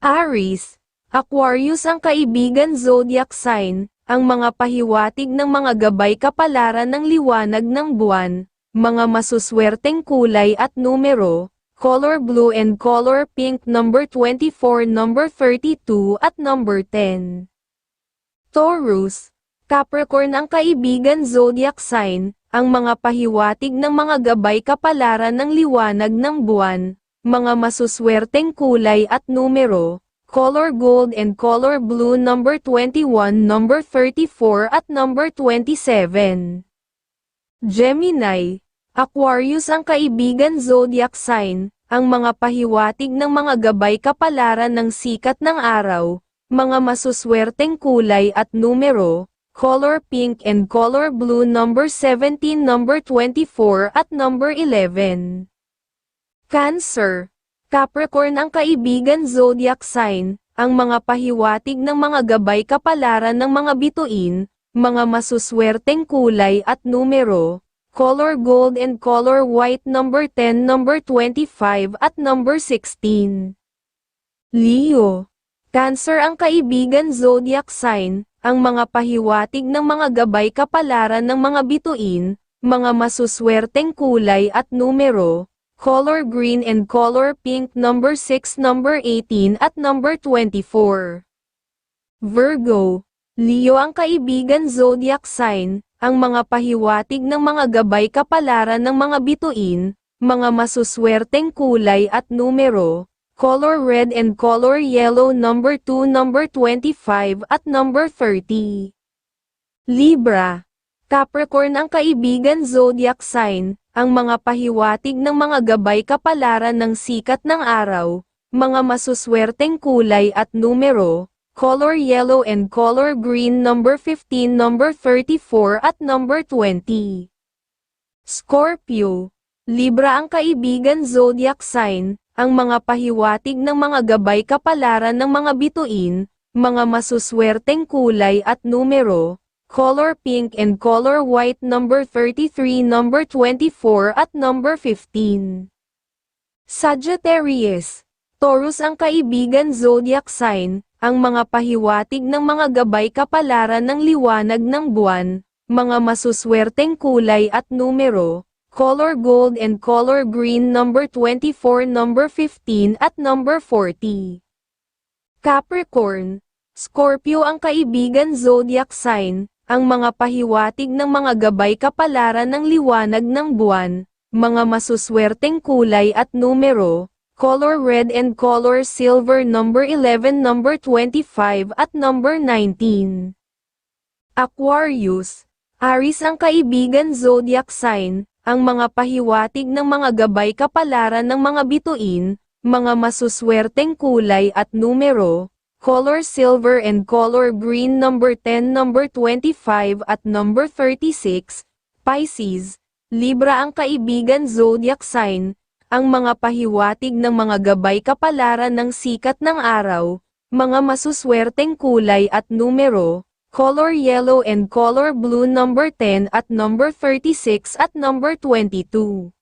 Aries, Aquarius ang kaibigan zodiac sign, ang mga pahiwatig ng mga gabay kapalaran ng liwanag ng buwan, mga masuswerteng kulay at numero, color blue and color pink number 24, number 32 at number 10. Taurus, Capricorn ang kaibigan zodiac sign, ang mga pahiwatig ng mga gabay kapalaran ng liwanag ng buwan, mga masuswerteng kulay at numero, color gold and color blue number 21, number 34 at number 27. Gemini, Aquarius ang kaibigan zodiac sign, ang mga pahiwatig ng mga gabay kapalaran ng sikat ng araw, mga masuswerteng kulay at numero, color pink and color blue number 17, number 24 at number 11. Cancer, Capricorn ang kaibigan zodiac sign, ang mga pahiwatig ng mga gabay kapalaran ng mga bituin, mga masuswerteng kulay at numero, color gold and color white number 10, number 25 at number 16. Leo, Cancer ang kaibigan zodiac sign, ang mga pahiwatig ng mga gabay kapalaran ng mga bituin, mga masuswerteng kulay at numero, color green and color pink number 6, number 18 at number 24. Virgo, Leo ang kaibigan zodiac sign, ang mga pahiwatig ng mga gabay kapalaran ng mga bituin, mga masuswerteng kulay at numero, color red and color yellow number 2, number 25 at number 30. Libra, Capricorn ang kaibigan zodiac sign, ang mga pahiwatig ng mga gabay kapalaran ng sikat ng araw, mga masuswerteng kulay at numero, color yellow and color green number 15, number 34 at number 20. Scorpio, Libra ang kaibigan zodiac sign, ang mga pahiwatig ng mga gabay kapalaran ng mga bituin, mga masuswerteng kulay at numero, color pink and color white number 33, number 24 at number 15. Sagittarius, Taurus ang kaibigan zodiac sign, ang mga pahiwatig ng mga gabay kapalaran ng liwanag ng buwan, mga masuswerteng kulay at numero, color gold and color green number 24, number 15 at number 40. Capricorn, Scorpio ang kaibigan zodiac sign, ang mga pahiwatig ng mga gabay kapalaran ng liwanag ng buwan, mga masuswerteng kulay at numero, color red and color silver number 11, number 25 at number 19. Aquarius, Aries ang kaibigan zodiac sign, ang mga pahiwatig ng mga gabay kapalaran ng mga bituin, mga masuswerteng kulay at numero, color silver and color green number 10, number 25 at number 36, Pisces, Libra ang kaibigan zodiac sign, ang mga pahiwatig ng mga gabay kapalaran ng sikat ng araw, mga masuswerteng kulay at numero, color yellow and color blue number 10 at number 36 at number 22.